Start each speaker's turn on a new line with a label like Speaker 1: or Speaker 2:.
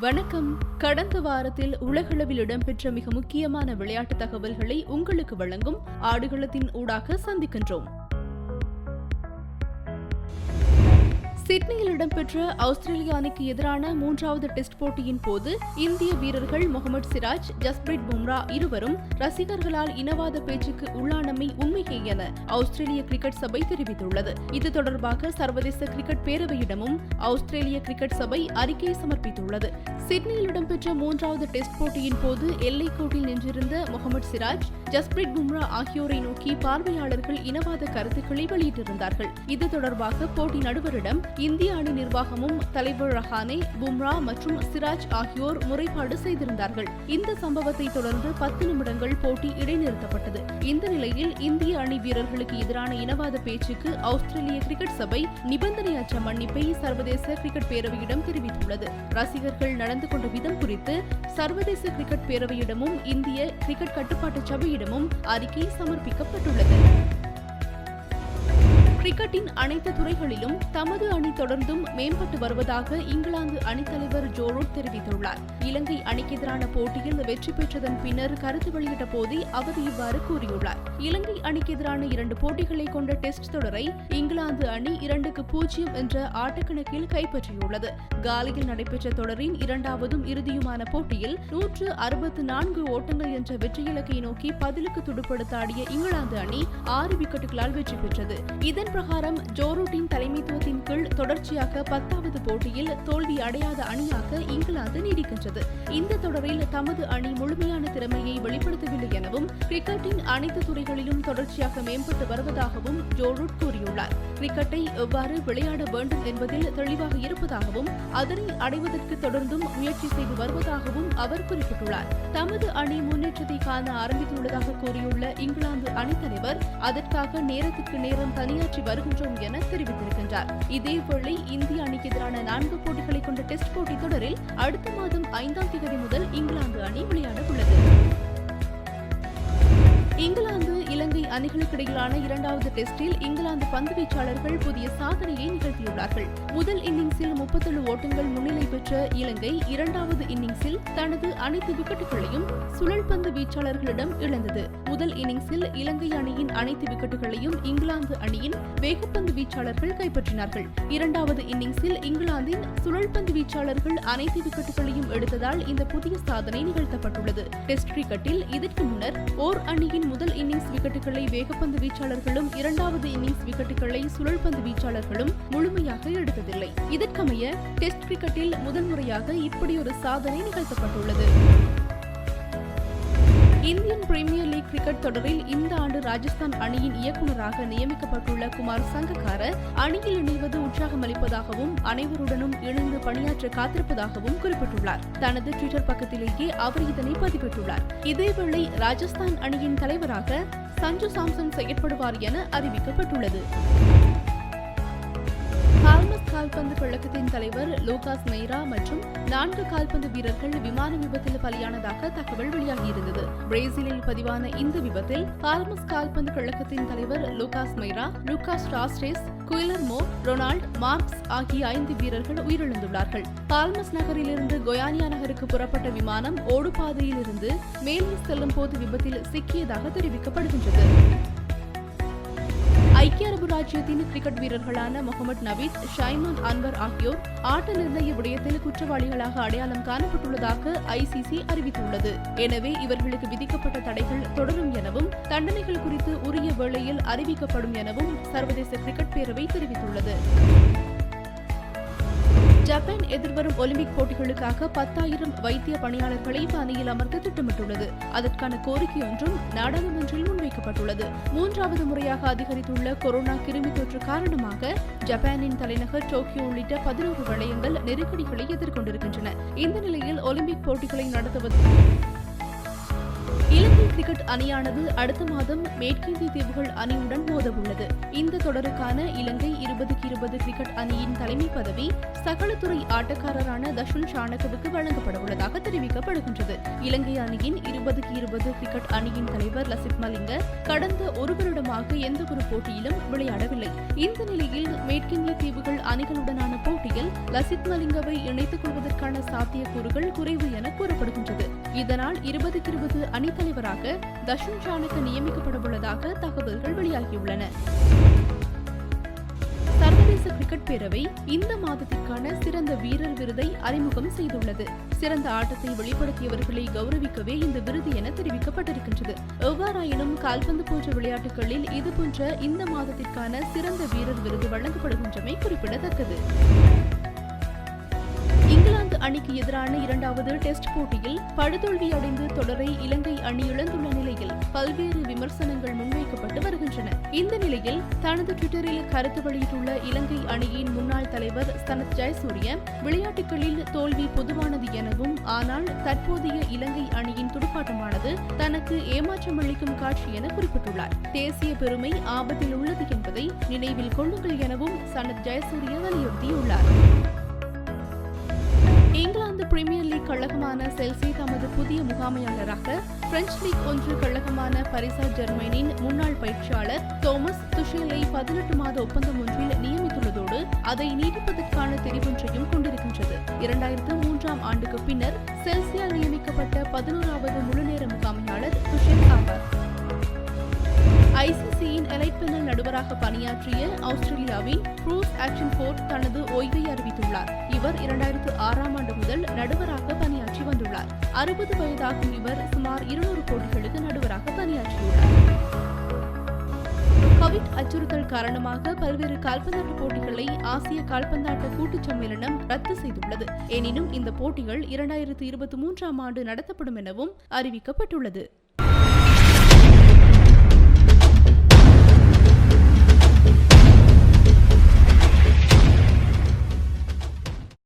Speaker 1: வணக்கம். கடந்த வாரத்தில் உலகளவில் இடம்பெற்ற மிக முக்கியமான விளையாட்டு தகவல்களை உங்களுக்கு வழங்கும் ஆடுகளத்தின் ஊடாக சந்திக்கின்றோம். சிட்னியில் இடம்பெற்ற ஆஸ்திரேலிய அணிக்கு எதிரான மூன்றாவது டெஸ்ட் போட்டியின் போது இந்திய வீரர்கள் முகமது சிராஜ் ஜஸ்பிரீத் பும்ரா இருவரும் ரசிகர்களால் இனவாத பேச்சுக்கு உள்ளானமை உண்மையே என ஆஸ்திரேலிய கிரிக்கெட் சபை தெரிவித்துள்ளது. இது தொடர்பாக சர்வதேச கிரிக்கெட் பேரவையிடமும் ஆஸ்திரேலிய கிரிக்கெட் சபை அறிக்கை சமர்ப்பித்துள்ளது. சிட்னியில் இடம்பெற்ற மூன்றாவது டெஸ்ட் போட்டியின் போது எல்லைக்கோட்டில் நின்றிருந்த முகமது சிராஜ் ஜஸ்பிரீத் பும்ரா ஆகியோரை நோக்கி பார்வையாளர்கள் இனவாத கருத்துக்களை வெளியிட்டிருந்தார்கள். இது தொடர்பாக போட்டி நடுவரிடம் இந்திய அணி நிர்வாகமும் தலைவர் ரஹானே பும்ரா மற்றும் சிராஜ் ஆகியோர் முறைப்பாடு செய்திருந்தார்கள். இந்த சம்பவத்தை தொடர்ந்து பத்து நிமிடங்கள் போட்டி இடைநிறுத்தப்பட்டது. இந்த நிலையில் இந்திய அணி வீரர்களுக்கு எதிரான இனவாத பேச்சுக்கு ஆஸ்திரேலிய கிரிக்கெட் சபை நிபந்தனையற்ற மன்னிப்பை சர்வதேச கிரிக்கெட் பேரவையிடம் தெரிவித்துள்ளது. ரசிகர்கள் நடந்து கொண்ட விதம் குறித்து சர்வதேச கிரிக்கெட் பேரவையிடமும் இந்திய கிரிக்கெட் கட்டுப்பாட்டு சபையிடமும் அறிக்கை சமர்ப்பிக்கப்பட்டுள்ளது. கிரிக்கெட்டின் அனைத்து துறைகளிலும் தமது அணி தொடர்ந்தும் மேம்பட்டு வருவதாக இங்கிலாந்து அணித்தலைவர் ஜோரூட் தெரிவித்துள்ளார். இலங்கை அணிக்கு எதிரான போட்டியில் வெற்றி பெற்றதன் பின்னர் கருத்து வெளியிட்ட போதே அவர் இவ்வாறு கூறியுள்ளார். இலங்கை அணிக்கு எதிரான இரண்டு போட்டிகளை கொண்ட டெஸ்ட் தொடரை இங்கிலாந்து அணி இரண்டுக்கு பூஜ்ஜியம் என்ற ஆட்டக்கணக்கில் கைப்பற்றியுள்ளது. காலியில் நடைபெற்ற தொடரின் இரண்டாவதும் இறுதியுமான போட்டியில் நூற்று அறுபத்து நான்கு ஓட்டங்கள் என்ற வெற்றி இலக்கை நோக்கி பதிலுக்கு துடுப்படுத்தாடிய இங்கிலாந்து அணி ஆறு விக்கெட்டுகளால் வெற்றி பெற்றது. இதன் பிரகாரம் ஜோரூட்டின் தலைமைத்துவத்தின் கீழ் தொடர்ச்சியாக பத்தாவது போட்டியில் தோல்வி அடையாத அணியாக இங்கிலாந்து நீடிக்கின்றது. இந்த தொடரில் தமது அணி முழுமையான திறமையை வெளிப்படுத்தவில்லை எனவும் கிரிக்கெட்டின் அனைத்து துறைகளிலும் தொடர்ச்சியாக மேம்பட்டு வருவதாகவும் ஜோரூட் கூறியுள்ளார். கிரிக்கெட்டை எவ்வாறு விளையாட வேண்டும் என்பதில் தெளிவாக இருப்பதாகவும் அதனை அடைவதற்கு தொடர்ந்தும் முயற்சி செய்து வருவதாகவும் அவர் குறிப்பிட்டுள்ளார். தமது அணி முன்னேற்றத்தை காண ஆரம்பித்துள்ளதாக கூறியுள்ள இங்கிலாந்து அணித்தலைவர் அதற்காக நேரத்துக்கு நேரம் தனியாற்றி வருகின்றோம் என தெரிவித்திருக்கின்றார். இதேவேளை இந்திய அணிக்கு எதிரான நான்கு போட்டிகளை கொண்ட டெஸ்ட் போட்டித் தொடரில் அடுத்த மாதம் ஐந்தாம் தேதி முதல் இங்கிலாந்து அணி விளையாட உள்ளது அணிகளுக்கிடையிலான இரண்டாவது டெஸ்டில் இங்கிலாந்து பந்து வீச்சாளர்கள் புதிய சாதனையை நிகழ்த்தியுள்ளார்கள். முதல் இன்னிங்ஸில் முப்பத்தேழு ஓட்டங்கள் முன்னிலை பெற்ற இலங்கை இரண்டாவது இன்னிங்ஸில் தனது அனைத்து விக்கெட்டுகளையும் சுழல் பந்து வீச்சாளர்களிடம் இழந்தது. முதல் இன்னிங்ஸில் இலங்கை அணியின் அனைத்து விக்கெட்டுகளையும் இங்கிலாந்து அணியின் வேகப்பந்து வீச்சாளர்கள் கைப்பற்றினார்கள். இரண்டாவது இன்னிங்ஸில் இங்கிலாந்தின் சுழல் பந்து வீச்சாளர்கள் அனைத்து விக்கெட்டுகளையும் எடுத்ததால் இந்த புதிய சாதனை நிகழ்த்தப்பட்டுள்ளது. டெஸ்ட் கிரிக்கெட்டில் இதற்கு முன்னர் ஓர் அணியின் முதல் இன்னிங்ஸ் விக்கெட்டுகளை வேகப்பந்து வீச்சாளர்களும் இரண்டாவது இன்னிங்ஸ் விக்கெட்டுகளை சுழல்பந்து வீச்சாளர்களும் முழுமையாக எடுத்ததில்லை. இதற்கமைய டெஸ்ட் கிரிக்கெட்டில் முதன்முறையாக இப்படி ஒரு சாதனை நிகழ்த்தப்பட்டுள்ளது. இந்தியன் பிரீமியர் லீக் கிரிக்கெட் தொடரில் இந்த ஆண்டு ராஜஸ்தான் அணியின் இயக்குநராக நியமிக்கப்பட்டுள்ள குமார் சங்கக்கார அணியில் இணைவது உற்சாகமளிப்பதாகவும் அனைவருடனும் இணைந்து பணியாற்ற காத்திருப்பதாகவும் குறிப்பிட்டுள்ளார். தனது ட்விட்டர் பக்கத்திலேயே அவர் இதனை பதிவிட்டுள்ளார் இதேவேளை ராஜஸ்தான் அணியின் தலைவராக சஞ்சு சாம்சன் செயற்படுவார் என அறிவிக்கப்பட்டுள்ளது. கால்பந்து கழகத்தின் தலைவர் லூகாஸ் மெய்ரா மற்றும் நான்கு கால்பந்து வீரர்கள் விமான விபத்தில் பலியானதாக தகவல் வெளியாகியிருந்தது. பிரேசிலில் பதிவான இந்த விபத்தில் கால்மஸ் கால்பந்து கழகத்தின் தலைவர் லூகாஸ் மெய்ரா லூகாஸ் ராஸ்டேஸ் குயிலர்மோ ரொனால்ட் மார்க்ஸ் ஆகிய ஐந்து வீரர்கள் உயிரிழந்துள்ளார்கள். பால்மஸ் நகரிலிருந்து கொயானியா நகருக்கு புறப்பட்ட விமானம் ஓடுபாதையில் இருந்து மேலே செல்லும் போது விபத்தில் சிக்கியதாக தெரிவிக்கப்படுகின்றது. ஐக்கிய அரபு ராஜ்யத்தின் கிரிக்கெட் வீரர்களான முகமது நபீத் ஷைமான் அன்வர் ஆகியோர் ஆட்ட நிர்ணய விடயத்தில் குற்றவாளிகளாக அடையாளம் காணப்பட்டுள்ளதாக ஐசிசி அறிவித்துள்ளது. எனவே இவர்களுக்கு விதிக்கப்பட்ட தடைகள் தொடரும் எனவும் தண்டனைகள் குறித்து உரிய வேளையில் அறிவிக்கப்படும் எனவும் சர்வதேச கிரிக்கெட் பேரவை தெரிவித்துள்ளது. ஜப்பான் எதிர்வரும் ஒலிம்பிக் போட்டிகளுக்காக பத்தாயிரம் வைத்திய பணியாளர்களை பணியில் அமர்த்த திட்டமிட்டுள்ளது. அதற்கான கோரிக்கை ஒன்றும் நாடாளுமன்றில் முன்வைக்கப்பட்டுள்ளது. மூன்றாவது முறையாக அதிகரித்துள்ள கொரோனா கிருமி தொற்று காரணமாக ஜப்பானின் தலைநகர் டோக்கியோ உள்ளிட்ட பதினோரு வளையங்கள் நெருக்கடிகளை எதிர்கொண்டிருக்கின்றன. இந்த நிலையில் ஒலிம்பிக் போட்டிகளை நடத்துவது இலங்கை கிரிக்கெட் அணியானது அடுத்த மாதம் மேற்கிந்திய தீவுகள் அணியுடன் மோதவுள்ளது. இந்த தொடருக்கான இலங்கை இருபதுக்கு இருபது கிரிக்கெட் அணியின் தலைமை பதவி சகலத்துறை ஆட்டக்காரரான தஷுன் ஷானகவுக்கு வழங்கப்பட உள்ளதாக தெரிவிக்கப்படுகின்றது. இலங்கை அணியின் இருபதுக்கு இருபது கிரிக்கெட் அணியின் தலைவர் லசித் மலிங்க கடந்த ஒரு வருடமாக எந்த ஒரு போட்டியிலும் விளையாடவில்லை. இந்த நிலையில் மேற்கிந்திய தீவுகள் அணிகளுடனான போட்டியில் லசித் மலிங்கவை இணைத்துக் கொள்வதற்கான சாத்தியக்கூறுகள் குறைவு என கூறப்படுகின்றது. இதனால் இருபதுக்கு இருபது அணித்தலைவராக தஷுன் சாணக்க நியமிக்கப்படவுள்ளதாக தகவல்கள் வெளியாகியுள்ளன. சர்வதேச கிரிக்கெட் பேரவை இந்த மாதத்திற்கான சிறந்த வீரர் விருதை அறிமுகம் செய்துள்ளது. சிறந்த ஆட்டத்தை வெளிப்படுத்தியவர்களை கௌரவிக்கவே இந்த விருது என தெரிவிக்கப்பட்டிருக்கின்றது. எவ்வாறாயினும் கால்பந்து போன்ற விளையாட்டுகளில் இதுபோன்ற இந்த மாதத்திற்கான சிறந்த வீரர் விருது வழங்கப்படுகின்றமை குறிப்பிடத்தக்கது. இங்கிலாந்து அணிக்கு எதிரான இரண்டாவது டெஸ்ட் போட்டியில் படுதோல்வி அடைந்து தொடரை இலங்கை அணி இழந்துள்ள நிலையில் பல்வேறு விமர்சனங்கள் முன்வைக்கப்பட்டு வருகின்றன. இந்த நிலையில் தனது ட்விட்டரில் கருத்து வெளியிட்டுள்ள இலங்கை அணியின் முன்னாள் தலைவர் சனத் ஜெயசூரிய விளையாட்டுகளில் தோல்வி பொதுவானது எனவும் ஆனால் தற்போதைய இலங்கை அணியின் துடுப்பாட்டமானது தனக்கு ஏமாற்றம் அளிக்கும் காட்சி என குறிப்பிட்டுள்ளார். தேசிய பெருமை ஆபத்தில் உள்ளது என்பதை நினைவில் கொள்ளுங்கள் எனவும் சனத் ஜெயசூரிய வலியுறுத்தியுள்ளார். இங்கிலாந்து பிரீமியர் லீக் கழகமான செல்சி தமது புதிய முகாமையாளராக பிரெஞ்சு லீக் ஒன்று கழகமான பரிசா ஜெர்மனின் முன்னாள் பயிற்சியாளர் தோமஸ் துஷேலை பதினெட்டு மாத ஒப்பந்தம் ஒன்றில் நியமித்துள்ளதோடு அதை நீடிப்பதற்கான தெரிவொன்றையும் கொண்டிருக்கின்றது. இரண்டாயிரத்து மூன்றாம் ஆண்டுக்கு பின்னர் செல்சியால் நியமிக்கப்பட்ட பதினோராவது முழுநேர முகாமையாளர் துஷேல் ஆவார். ஐசிசியின் எலைட் நடுவராக பணியாற்றிய ஆஸ்திரேலியாவின் ப்ரூஸ் ஆக்ஷன் ஃபோர்ட் தனது ஓய்வை அறிவித்துள்ளார். இவர் இரண்டாயிரத்து ஆறாம் ஆண்டு முதல் நடுவராக பணியாற்றி வந்துள்ளார். அறுபது வயதாகும் இவர் சுமார் இருநூறு போட்டிகளுக்கு நடுவராக பணியாற்றியுள்ளார். கோவிட் அச்சுறுத்தல் காரணமாக பல்வேறு கால்பந்தாட்ட போட்டிகளை ஆசிய கால்பந்தாட்ட கூட்டுச் சம்மேளனம் ரத்து செய்துள்ளது. எனினும் இந்த போட்டிகள் இரண்டாயிரத்து இருபத்தி மூன்றாம் ஆண்டு நடத்தப்படும் எனவும் அறிவிக்கப்பட்டுள்ளது.